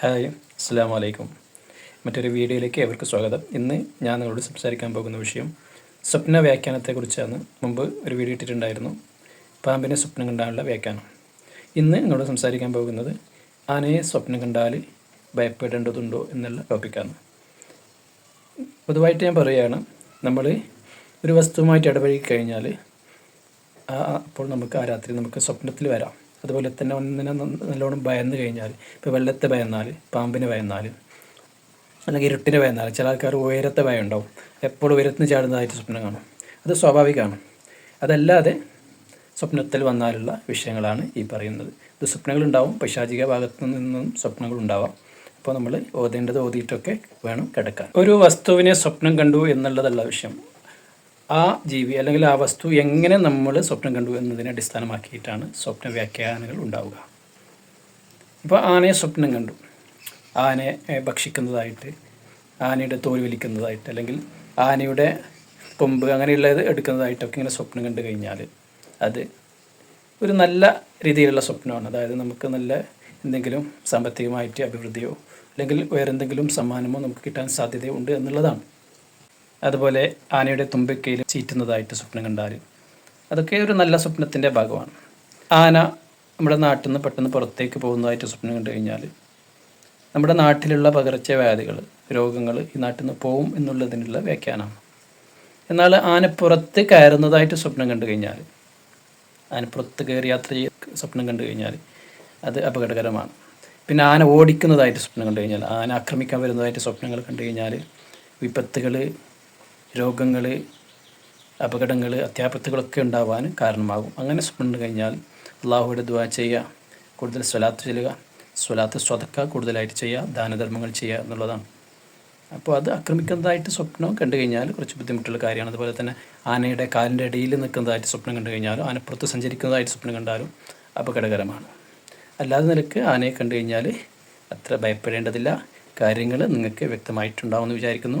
Hi അസ്സാം വലൈക്കും മറ്റൊരു വീഡിയോയിലേക്ക് ഏവർക്ക് സ്വാഗതം. ഇന്ന് ഞാൻ നിങ്ങളോട് സംസാരിക്കാൻ പോകുന്ന വിഷയം സ്വപ്ന വ്യാഖ്യാനത്തെക്കുറിച്ചാണ്. മുമ്പ് ഒരു വീഡിയോ ഇട്ടിട്ടുണ്ടായിരുന്നു. പാമ്പിനെ സ്വപ്നം കണ്ടാനുള്ള വ്യാഖ്യാനം. ഇന്ന് നിങ്ങളോട് സംസാരിക്കാൻ പോകുന്നത് ആനയെ സ്വപ്നം കണ്ടാൽ ഭയപ്പെടേണ്ടതുണ്ടോ എന്നുള്ള ടോപ്പിക്കാണ്. പൊതുവായിട്ട് ഞാൻ പറയുകയാണ് നമ്മൾ ഒരു വസ്തുവുമായിട്ട് ഇടപഴകി കഴിഞ്ഞാൽ അപ്പോൾ നമുക്ക് ആ രാത്രി നമുക്ക് സ്വപ്നത്തിൽ വരാം. അതുപോലെ തന്നെ ഒന്നിനെ നല്ലോണം ഭയന്ന് കഴിഞ്ഞാൽ ഇപ്പോൾ വെള്ളത്തെ ഭയന്നാൽ പാമ്പിനെ ഭയന്നാൽ അല്ലെങ്കിൽ ഇരുട്ടിനെ ഭയന്നാൽ ചില ആൾക്കാർ ഉയരത്തെ ഭയം ഉണ്ടാവും. എപ്പോഴും ഉയരത്തിന് ചാടുന്നതായിട്ട് സ്വപ്നം കാണും. അത് സ്വാഭാവികമാണ്. അതല്ലാതെ സ്വപ്നത്തിൽ വന്നാലുള്ള വിഷയങ്ങളാണ് ഈ പറയുന്നത്. ഇത് സ്വപ്നങ്ങളുണ്ടാവും പൈശാചിക ഭാഗത്തു നിന്നും സ്വപ്നങ്ങൾ ഉണ്ടാവാം അപ്പോൾ നമ്മൾ ഓതേണ്ടത് ഓതിയിട്ടൊക്കെ വേണം കിടക്കാൻ. ഒരു വസ്തുവിനെ സ്വപ്നം കണ്ടു എന്നുള്ളതല്ല വിഷയം. ആ ജീവി അല്ലെങ്കിൽ ആ വസ്തു എങ്ങനെ നമ്മൾ സ്വപ്നം കണ്ടു എന്നതിനെ അടിസ്ഥാനമാക്കിയിട്ടാണ് സ്വപ്ന വ്യാഖ്യാനങ്ങൾ ഉണ്ടാവുക. ഇപ്പോൾ ആനയെ സ്വപ്നം കണ്ടു. ആനയെ ഭക്ഷിക്കുന്നതായിട്ട് ആനയുടെ തോൽ വലിക്കുന്നതായിട്ട് അല്ലെങ്കിൽ ആനയുടെ കൊമ്പ് അങ്ങനെയുള്ളത് എടുക്കുന്നതായിട്ടൊക്കെ ഇങ്ങനെ സ്വപ്നം കണ്ടു കഴിഞ്ഞാൽ അത് ഒരു നല്ല രീതിയിലുള്ള സ്വപ്നമാണ്. അതായത് നമുക്ക് നല്ല എന്തെങ്കിലും സാമ്പത്തികമായിട്ട് അഭിവൃദ്ധിയോ അല്ലെങ്കിൽ വേറെന്തെങ്കിലും സമ്മാനമോ നമുക്ക് കിട്ടാൻ സാധ്യതയുണ്ട് എന്നുള്ളതാണ്. അതുപോലെ ആനയുടെ തുമ്പിക്കയിൽ ചീറ്റുന്നതായിട്ട് സ്വപ്നം കണ്ടാൽ അതൊക്കെ ഒരു നല്ല സ്വപ്നത്തിന്റെ ഭാഗമാണ്. ആന നമ്മുടെ നാട്ടിൽ നിന്ന് പെട്ടെന്ന് പുറത്തേക്ക് പോകുന്നതായിട്ട് സ്വപ്നം കണ്ടു കഴിഞ്ഞാൽ നമ്മുടെ നാട്ടിലുള്ള പകർച്ചവ്യാധികൾ രോഗങ്ങൾ ഈ നാട്ടിൽ നിന്ന് പോവും എന്നുള്ളതിനുള്ള വ്യാഖ്യാനമാണ്. എന്നാൽ ആന പുറത്ത് കയറുന്നതായിട്ട് സ്വപ്നം കണ്ടു കഴിഞ്ഞാൽ ആന പുറത്ത് കയറി യാത്ര ചെയ്ത് സ്വപ്നം കണ്ടു കഴിഞ്ഞാൽ അത് അപകടകരമാണ്. പിന്നെ ആന ഓടിക്കുന്നതായിട്ട് സ്വപ്നം കണ്ടു കഴിഞ്ഞാൽ ആന ആക്രമിക്കാൻ വരുന്നതായിട്ട് സ്വപ്നങ്ങൾ കണ്ടു കഴിഞ്ഞാൽ വിപത്തുകൾ രോഗങ്ങൾ അപകടങ്ങൾ അത്യാപത്തുകളൊക്കെ ഉണ്ടാവാൻ കാരണമാകും. അങ്ങനെ സ്വപ്നം കണ്ടു കഴിഞ്ഞാൽ അള്ളാഹുവിടെ ദുആ ചെയ്യുക കൂടുതൽ സ്വലാത്ത് ചെല്ലുക സ്വലാത്ത് സ്വതക്ക കൂടുതലായിട്ട് ചെയ്യുക ദാനധർമ്മങ്ങൾ ചെയ്യുക എന്നുള്ളതാണ്. അപ്പോൾ അത് ആക്രമിക്കുന്നതായിട്ട് സ്വപ്നം കണ്ടു കഴിഞ്ഞാൽ കുറച്ച് ബുദ്ധിമുട്ടുള്ള കാര്യമാണ്. അതുപോലെ തന്നെ ആനയുടെ കാലിന്റെ ഇടയിൽ നിൽക്കുന്നതായിട്ട് സ്വപ്നം കണ്ടു കഴിഞ്ഞാലും ആനപ്പുറത്ത് സഞ്ചരിക്കുന്നതായിട്ട് സ്വപ്നം കണ്ടാലും അപകടകരമാണ്. അല്ലാതെ നിലയ്ക്ക് ആനയെ കണ്ടു കഴിഞ്ഞാൽ അത്ര ഭയപ്പെടേണ്ടതില്ല. കാര്യങ്ങൾ നിങ്ങൾക്ക് വ്യക്തമായിട്ടുണ്ടാവുമെന്ന് വിചാരിക്കുന്നു.